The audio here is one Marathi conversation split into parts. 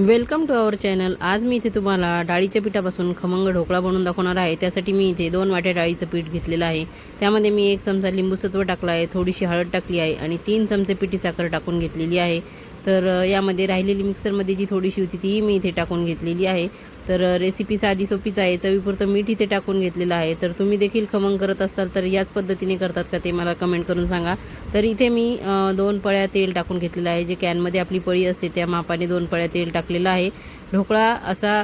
Welcome to our channel. आज मी इथे तुम्हाला डाळीच्या पिठापासून खमंग ढोकळा बनवून दाखवणार आहे. त्यासाठी मी इथे दोन वाट्या डाळीचं पीठ घेतलेलं आहे. त्यामध्ये मी एक चमचा लिंबूसत्व टाकला आहे थोडीशी हळद टाकली आहे आणि तीन चमचे पिठी साखर टाकून घेतलेली आहे. तर यामध्ये राहिलेली मिक्सरमध्ये जी थोडीशी होती ती मी इथे टाकून घेतलेली आहे. तर रेसिपी साधी सोपीच आहे. चवीपुरतं मीठ इथे टाकून घेतलेलं आहे. तर तुम्ही देखील खमंग करत असाल तर याच पद्धतीने करतात का ते मला कमेंट करून सांगा. तर इथे मी दोन पळ्या तेल टाकून घेतलेलं आहे. जे कॅनमध्ये आपली पळी असते त्या मापाने दोन पळ्या तेल टाकलेलं आहे. ढोकळा असा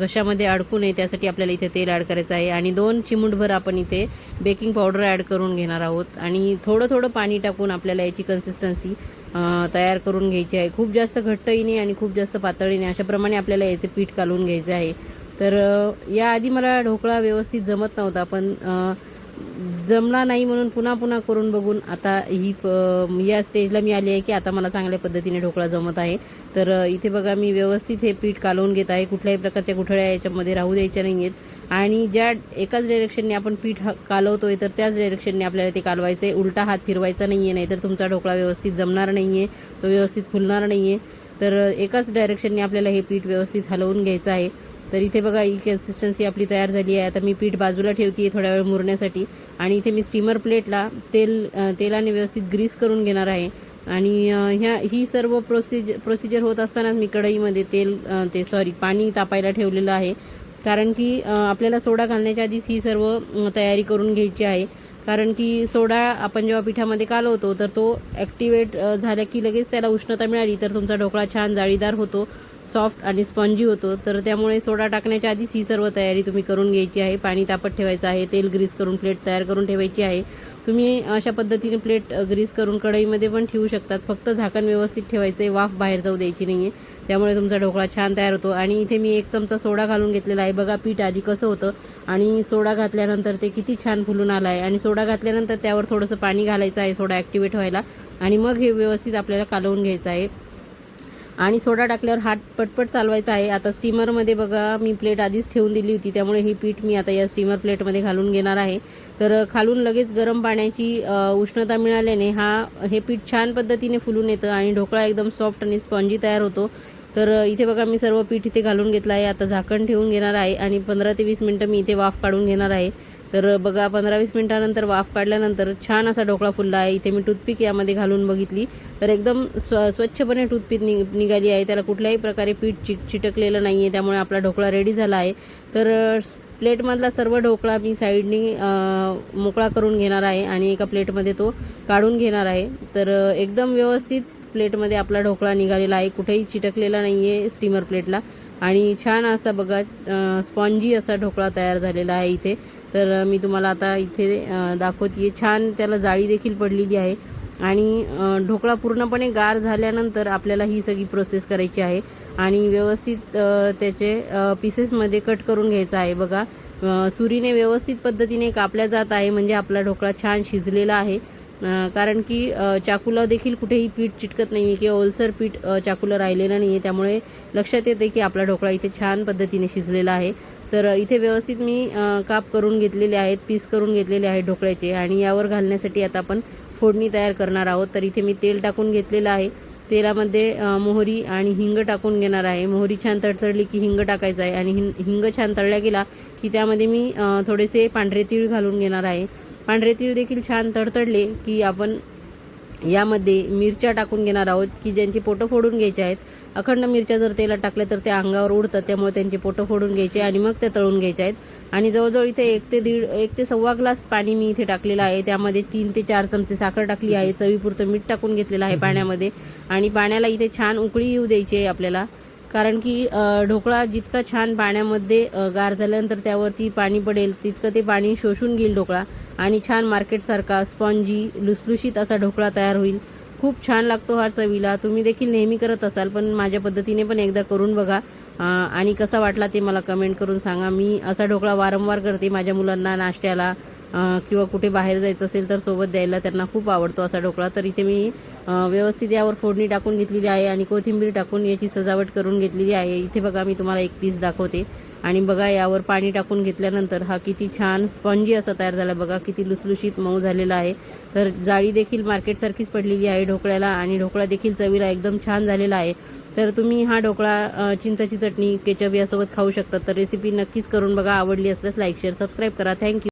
घशामध्ये अडकू नये. त्यासाठी आपल्याला इथे तेल ॲड करायचं आहे. आणि दोन चिमूटभर आपण इथे बेकिंग पावडर ॲड करून घेणार आहोत. आणि थोडं थोडं पाणी टाकून आपल्याला याची कन्सिस्टन्सी तयार करून घ्यायची आहे. खूप जास्त घट्टही नाही आणि खूप जास्त पातळी नाही. अशाप्रमाणे आपल्याला याचे पीठ कालवून घ्यायचं आहे. आहे. तर याआधी मला ढोकळा व्यवस्थित जमत नव्हता पण जमला नाही म्हणून पुन्हा पुन्हा करून बघून आता ही प या स्टेजला मी आली आहे की आता मला चांगल्या पद्धतीने ढोकळा जमत आहे. तर इथे बघा मी व्यवस्थित हे पीठ कालवून घेत आहे. कुठल्याही प्रकारच्या गुठळ्या याच्यामध्ये राहू द्यायच्या नाही आहेत. आणि ज्या एकाच डायरेक्शनने आपण पीठ ह- आहे तर त्याच डायरेक्शनने आपल्याला ते कालवायचं आहे उलटा हात फिरवायचा नाही आहे नाहीतर तुमचा ढोकळा व्यवस्थित जमणार नाही आहे तो व्यवस्थित फुलणार नाही आहे तर एकाच डायरेक्शनने आपल्याला हे पीठ व्यवस्थित हलवून घ्यायचं आहे. तर इथे बघा ही कन्सिस्टन्सी आपली तयार झाली आहे. आता मी पीठ बाजूला ठेवते आहे थोड्या वेळ मुरण्यासाठी. आणि इथे मी स्टीमर प्लेटला तेल तेलाने व्यवस्थित ग्रीस करून घेणार आहे. आणि ह्या ही सर्व प्रोसिज प्रोसिजर होत असतानाच मी कढईमध्ये तेल ते सॉरी पाणी तापायला ठेवलेलं आहे. कारण की आपल्याला सोडा घालण्याच्या आधीच ही सर्व तयारी करून घ्यायची आहे. कारण की सोडा आपण जेव्हा पिठामध्ये कालवतो तर तो ॲक्टिवेट झाला की लगेच त्याला उष्णता मिळाली तर तुमचा ढोकळा छान जाळीदार होतो. सॉफ्ट आणि स्पॉन्जी होतो तर त्यामुळे सोडा टाकण्याच्या आधीच ही सर्व तयारी तुम्ही करून घ्यायची आहे. पाणी तापत ठेवायचं आहे तेल ग्रीस करून प्लेट तयार करून ठेवायची आहे. तुम्ही अशा पद्धतीने प्लेट ग्रीस करून कढईमध्ये पण ठेवू शकतात. फक्त झाकण व्यवस्थित ठेवायचं आहे वाफ बाहेर जाऊ द्यायची नाही आहे त्यामुळे तुमचा ढोकळा छान तयार होतो. आणि इथे मी एक चमचा सोडा घालून घेतलेला आहे. बघा पीठ आधी कसं होतं आणि सोडा घातल्यानंतर ते किती छान फुलून आलं आहे आणि सोडा घातल्यानंतर त्यावर थोडंसं पाणी घालायचं आहे सोडा ॲक्टिवेट व्हायला. आणि मग हे व्यवस्थित आपल्याला कालवून घ्यायचं आहे. आणि सोडा टाकल्यावर हात पटपट चालवायचा आहे. आता स्टीमरमध्ये बघा मी प्लेट आधीच ठेवून दिली होती. त्यामुळे ही पीठ मी आता या स्टीमर प्लेटमध्ये घालून घेणार आहे. तर खालून लगेच गरम पाण्याची उष्णता मिळाल्याने हा हे पीठ छान पद्धतीने फुलून येतं आणि ढोकळा एकदम सॉफ्ट आणि स्पॉन्जी तयार होतो. तर इथे बघा मी सर्व पीठ इथे घालून घेतलं आहे. आता झाकण ठेवून घेणार आहे आणि पंधरा ते वीस मिनटं मी इथे वाफ काढून घेणार आहे. तर बघा पंधरा वीस मिनिटानंतर वाफ काढल्यानंतर छान असा ढोकळा फुलला आहे. इथे मी टूथपिक यामध्ये घालून बघितली. तर एकदम स्व स्वच्छपणे टूथपिक नि निघाली आहे. त्याला कुठल्याही प्रकारे पीठ चिट चिटकलेलं नाही आहे त्यामुळे आपला ढोकळा रेडी झाला आहे. तर प्लेटमधला सर्व ढोकळा मी साईडनी मोकळा करून घेणार आहे आणि एका प्लेटमध्ये तो काढून घेणार आहे. तर एकदम व्यवस्थित प्लेटमध्ये आपला ढोकळा निघालेला आहे. कुठेही चिटकलेला नाही आहे स्टीमर प्लेटला आणि छान असा बघा स्पॉन्जी असा ढोकळा तयार झालेला आहे इथे. तर मी तुम्हाला आता इथे दाखवते छान त्याला जाळी देखील पडलेली आहे. आणि ढोकळा पूर्णपणे गार झाल्यानंतर आपल्याला ही सगळी प्रोसेस करायची आहे. आणि व्यवस्थित त्याचे पीसेसमध्ये कट करून घ्यायचा आहे बघा. सुरीने व्यवस्थित पद्धतीने कापल्या जात आहे. म्हणजे आपला ढोकळा छान शिजलेला आहे. कारण की चाकूला देखील कुठेही पीठ चिटकत नाही आहे किंवा ओलसर पीठ चाकूला राहिलेलं नाही आहे त्यामुळे लक्षात येते की आपला ढोकळा इथे छान पद्धतीने शिजलेला आहे. तर इथे व्यवस्थित मी काप करून घेतलेले आहेत पीस करून घेतलेले आहेत ढोकळ्याचे. आणि यावर घालण्यासाठी आता आपण फोडणी तयार करणार आहोत. तर इथे मी तेल टाकून घेतलेलं आहे. तेलामध्ये मोहरी आणि हिंग टाकून घेणार आहे. मोहरी छान तडतडली की हिंग टाकायचं आहे. आणि हिंग छान तळल्या गेला की त्यामध्ये मी थोडेसे पांढरे तीळ घालून घेणार आहे. पांढरे तीळ देखील छान तडतडले की आपण यामध्ये मिरच्या टाकून घेणार आहोत की ज्यांची पोटं फोडून घ्यायचे आहेत. अखंड मिरच्या जर तेलात टाकल्या तर त्या अंगावर उडतात त्यामुळे त्यांची पोटं फोडून घ्यायचे आणि मग ते तळून घ्यायचे आहेत. आणि जवळजवळ इथे एक ते दीड एक ते सव्वा ग्लास पाणी मी इथे टाकलेलं आहे. त्यामध्ये तीन ते चार चमचे साखर टाकली आहे. चवीपुरतं मीठ टाकून घेतलेलं आहे पाण्यामध्ये. आणि पाण्याला इथे छान उकळी येऊ द्यायची आहे आपल्याला. कारण की ढोकळा जितका छान पाण्यामध्ये गार झाल्यानंतर त्यावरती पाणी पडेल तितकं ते पाणी शोषून घेईल ढोकळा आणि छान मार्केटसारखा स्पॉन्जी लुसलुशीत असा ढोकळा तयार होईल. खूप छान लागतो हा चवीला. तुम्ही देखील नेहमी करत असाल पण माझ्या पद्धतीने पण एकदा करून बघा. आणि कसा वाटला ते मला कमेंट करून सांगा. मी असा ढोकळा वारंवार करते माझ्या मुलांना नाश्त्याला किंवा कुठे बाहेर जायचं असेल तर सोबत द्यायला त्यांना खूप आवडतो असा ढोकळा. तर इथे मी व्यवस्थित यावर फोडणी टाकून घेतलेली आहे आणि कोथिंबीर टाकून याची सजावट करून घेतलेली आहे. इथे बघा मी तुम्हाला एक पीस दाखवते. आणि बघा यावर पाणी टाकून घेतल्यानंतर हा किती छान स्पंजी असा तयार झाला. बघा किती लुसलुशीत मऊ झालेला आहे. तर जाळी देखील मार्केटसारखीच पडलेली आहे ढोकळ्याला आणि ढोकळा देखील चवीला एकदम छान झालेला आहे. तर तुम्ही हा ढोकळा चिंचाची चटणी केचप यासोबत खाऊ शकता. तर रेसिपी नक्कीच करून बघा. आवडली असल्यास लाईक शेअर सबस्क्राईब करा. Thank you